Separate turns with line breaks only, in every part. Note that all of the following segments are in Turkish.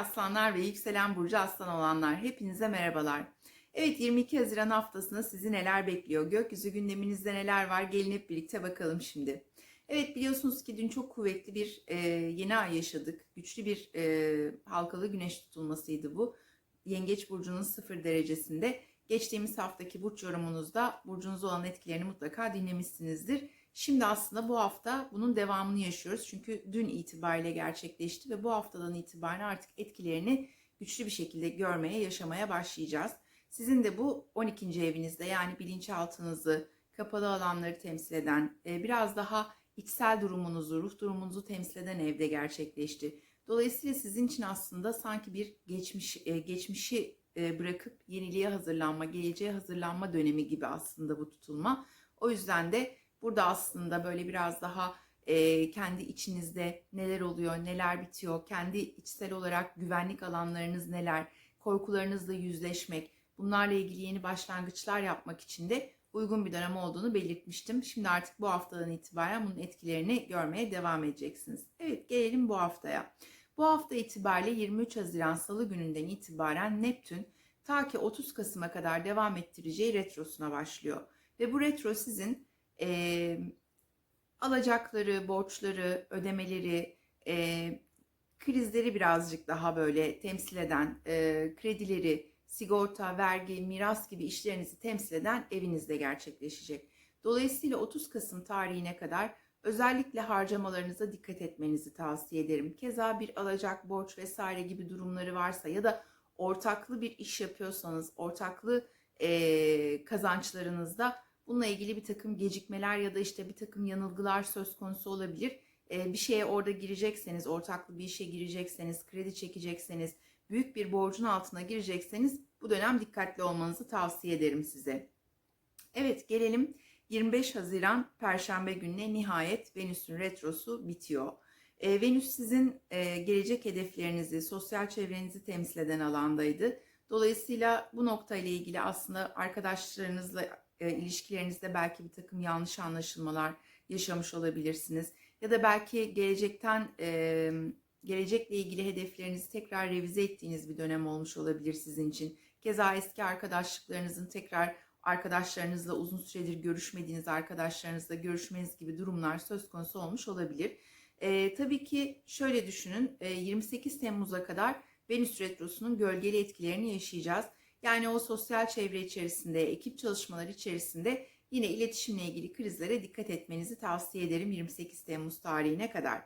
aslanlar ve yükselen burcu aslan olanlar hepinize merhabalar. Evet 22 Haziran haftasında sizi neler bekliyor? Gökyüzü gündeminizde neler var? Gelin hep birlikte bakalım şimdi. Evet biliyorsunuz ki dün çok kuvvetli bir e, yeni ay yaşadık. Güçlü bir e, halkalı güneş tutulmasıydı bu. Yengeç burcunun sıfır derecesinde. Geçtiğimiz haftaki burç yorumunuzda burcunuz olan etkilerini mutlaka dinlemişsinizdir. Şimdi aslında bu hafta bunun devamını yaşıyoruz. Çünkü dün itibariyle gerçekleşti ve bu haftadan itibaren artık etkilerini güçlü bir şekilde görmeye, yaşamaya başlayacağız. Sizin de bu 12. evinizde yani bilinçaltınızı, kapalı alanları temsil eden, e, biraz daha içsel durumunuzu, ruh durumunuzu temsil eden evde gerçekleşti. Dolayısıyla sizin için aslında sanki bir geçmiş e, geçmişi e, bırakıp yeniliğe hazırlanma, geleceğe hazırlanma dönemi gibi aslında bu tutulma. O yüzden de burada aslında böyle biraz daha e, kendi içinizde neler oluyor, neler bitiyor, kendi içsel olarak güvenlik alanlarınız neler, korkularınızla yüzleşmek, bunlarla ilgili yeni başlangıçlar yapmak için de uygun bir dönem olduğunu belirtmiştim. Şimdi artık bu haftadan itibaren bunun etkilerini görmeye devam edeceksiniz. Evet gelelim bu haftaya. Bu hafta itibariyle 23 Haziran Salı gününden itibaren Neptün ta ki 30 Kasım'a kadar devam ettireceği retrosuna başlıyor. Ve bu retro sizin e, alacakları, borçları, ödemeleri, e, krizleri birazcık daha böyle temsil eden, e, kredileri, sigorta, vergi, miras gibi işlerinizi temsil eden evinizde gerçekleşecek. Dolayısıyla 30 Kasım tarihine kadar özellikle harcamalarınıza dikkat etmenizi tavsiye ederim. Keza bir alacak, borç vesaire gibi durumları varsa ya da ortaklı bir iş yapıyorsanız, ortaklı e, kazançlarınızda bununla ilgili bir takım gecikmeler ya da işte bir takım yanılgılar söz konusu olabilir. E, bir şeye orada girecekseniz, ortaklı bir işe girecekseniz, kredi çekecekseniz, büyük bir borcun altına girecekseniz bu dönem dikkatli olmanızı tavsiye ederim size. Evet gelelim 25 Haziran Perşembe gününe nihayet Venüs'ün retrosu bitiyor. E, Venüs sizin e, gelecek hedeflerinizi, sosyal çevrenizi temsil eden alandaydı. Dolayısıyla bu noktayla ilgili aslında arkadaşlarınızla e, ilişkilerinizde belki bir takım yanlış anlaşılmalar yaşamış olabilirsiniz. Ya da belki gelecekten e, gelecekle ilgili hedeflerinizi tekrar revize ettiğiniz bir dönem olmuş olabilir sizin için. Keza eski arkadaşlıklarınızın tekrar arkadaşlarınızla uzun süredir görüşmediğiniz arkadaşlarınızla görüşmeniz gibi durumlar söz konusu olmuş olabilir. E, tabii ki şöyle düşünün e, 28 Temmuz'a kadar Venüs Retrosu'nun gölgeli etkilerini yaşayacağız. Yani o sosyal çevre içerisinde, ekip çalışmaları içerisinde yine iletişimle ilgili krizlere dikkat etmenizi tavsiye ederim 28 Temmuz tarihine kadar.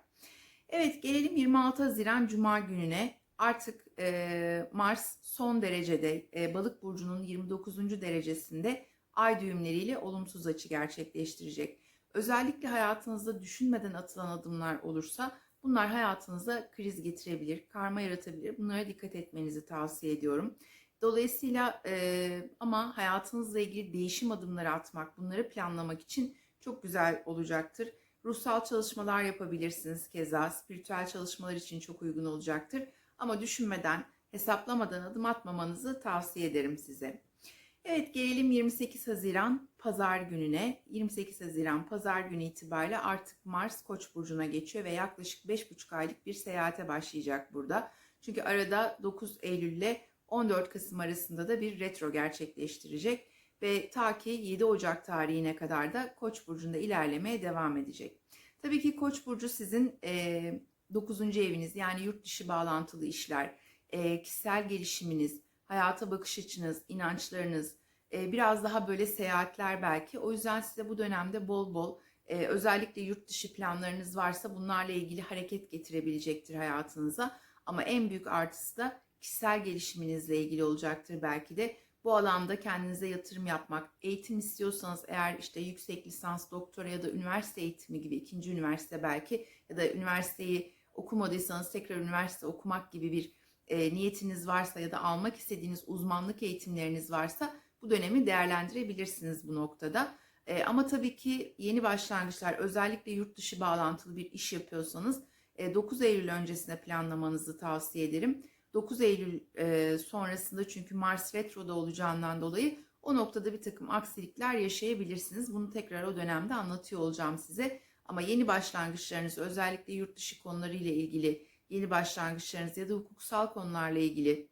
Evet gelelim 26 Haziran Cuma gününe. Artık e, Mars son derecede e, balık burcunun 29. derecesinde ay düğümleriyle olumsuz açı gerçekleştirecek. Özellikle hayatınızda düşünmeden atılan adımlar olursa bunlar hayatınıza kriz getirebilir, karma yaratabilir. Bunlara dikkat etmenizi tavsiye ediyorum. Dolayısıyla e, ama hayatınızla ilgili değişim adımları atmak, bunları planlamak için çok güzel olacaktır. Ruhsal çalışmalar yapabilirsiniz keza. Spiritüel çalışmalar için çok uygun olacaktır. Ama düşünmeden, hesaplamadan adım atmamanızı tavsiye ederim size. Evet gelelim 28 Haziran pazar gününe. 28 Haziran pazar günü itibariyle artık Mars Koç burcuna geçiyor ve yaklaşık 5,5 aylık bir seyahate başlayacak burada. Çünkü arada 9 Eylül ile 14 Kasım arasında da bir retro gerçekleştirecek ve ta ki 7 Ocak tarihine kadar da Koç burcunda ilerlemeye devam edecek. Tabii ki Koç burcu sizin e, 9. eviniz yani yurt dışı bağlantılı işler, e, kişisel gelişiminiz, hayata bakış açınız, inançlarınız, e, biraz daha böyle seyahatler belki. O yüzden size bu dönemde bol bol e, özellikle yurt dışı planlarınız varsa bunlarla ilgili hareket getirebilecektir hayatınıza. Ama en büyük artısı da kişisel gelişiminizle ilgili olacaktır belki de. Bu alanda kendinize yatırım yapmak, eğitim istiyorsanız eğer işte yüksek lisans, doktora ya da üniversite eğitimi gibi ikinci üniversite belki ya da üniversiteyi okumadıysanız tekrar üniversite okumak gibi bir e, niyetiniz varsa ya da almak istediğiniz uzmanlık eğitimleriniz varsa bu dönemi değerlendirebilirsiniz bu noktada. E, ama tabii ki yeni başlangıçlar özellikle yurt dışı bağlantılı bir iş yapıyorsanız e, 9 Eylül öncesine planlamanızı tavsiye ederim. 9 Eylül e, sonrasında çünkü Mars retroda olacağından dolayı o noktada bir takım aksilikler yaşayabilirsiniz. Bunu tekrar o dönemde anlatıyor olacağım size. Ama yeni başlangıçlarınız özellikle yurt dışı konuları ile ilgili yeni başlangıçlarınız ya da hukuksal konularla ilgili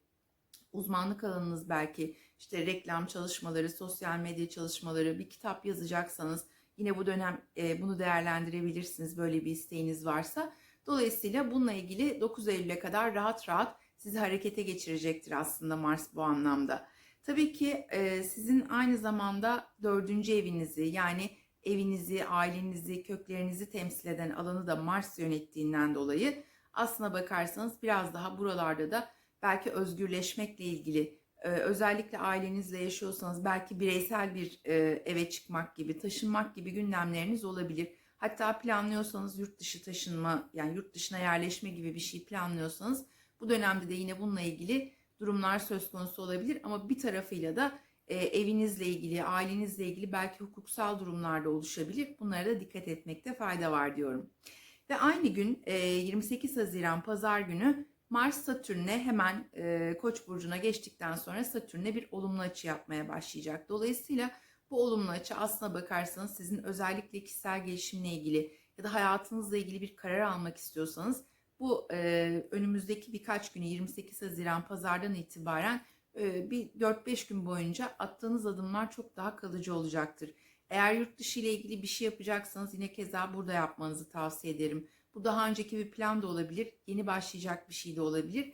uzmanlık alanınız belki işte reklam çalışmaları, sosyal medya çalışmaları, bir kitap yazacaksanız yine bu dönem e, bunu değerlendirebilirsiniz böyle bir isteğiniz varsa. Dolayısıyla bununla ilgili 9 Eylül'e kadar rahat rahat sizi harekete geçirecektir aslında Mars bu anlamda. Tabii ki e, sizin aynı zamanda dördüncü evinizi yani evinizi, ailenizi, köklerinizi temsil eden alanı da Mars yönettiğinden dolayı aslına bakarsanız biraz daha buralarda da belki özgürleşmekle ilgili e, özellikle ailenizle yaşıyorsanız belki bireysel bir e, eve çıkmak gibi, taşınmak gibi gündemleriniz olabilir. Hatta planlıyorsanız yurt dışı taşınma yani yurt dışına yerleşme gibi bir şey planlıyorsanız bu dönemde de yine bununla ilgili durumlar söz konusu olabilir ama bir tarafıyla da e, evinizle ilgili, ailenizle ilgili belki hukuksal durumlarda oluşabilir. Bunlara da dikkat etmekte fayda var diyorum. Ve aynı gün e, 28 Haziran Pazar günü Mars Satürn'e hemen e, Koç burcuna geçtikten sonra Satürn'e bir olumlu açı yapmaya başlayacak. Dolayısıyla bu olumlu açı aslına bakarsanız sizin özellikle kişisel gelişimle ilgili ya da hayatınızla ilgili bir karar almak istiyorsanız bu e, önümüzdeki birkaç günü 28 Haziran pazardan itibaren bir 4-5 gün boyunca attığınız adımlar çok daha kalıcı olacaktır. Eğer yurt dışı ile ilgili bir şey yapacaksanız yine keza burada yapmanızı tavsiye ederim. Bu daha önceki bir plan da olabilir, yeni başlayacak bir şey de olabilir.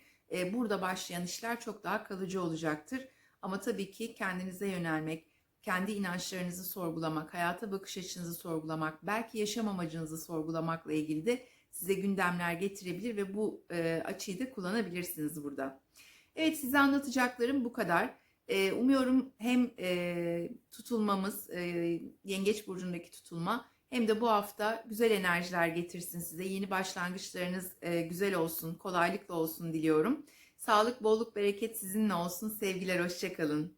Burada başlayan işler çok daha kalıcı olacaktır. Ama tabii ki kendinize yönelmek, kendi inançlarınızı sorgulamak, hayata bakış açınızı sorgulamak, belki yaşam amacınızı sorgulamakla ilgili de size gündemler getirebilir ve bu açıyı da kullanabilirsiniz burada. Evet size anlatacaklarım bu kadar. E, umuyorum hem e, tutulmamız, e, Yengeç Burcu'ndaki tutulma hem de bu hafta güzel enerjiler getirsin size. Yeni başlangıçlarınız e, güzel olsun, kolaylıkla olsun diliyorum. Sağlık, bolluk, bereket sizinle olsun. Sevgiler, hoşçakalın.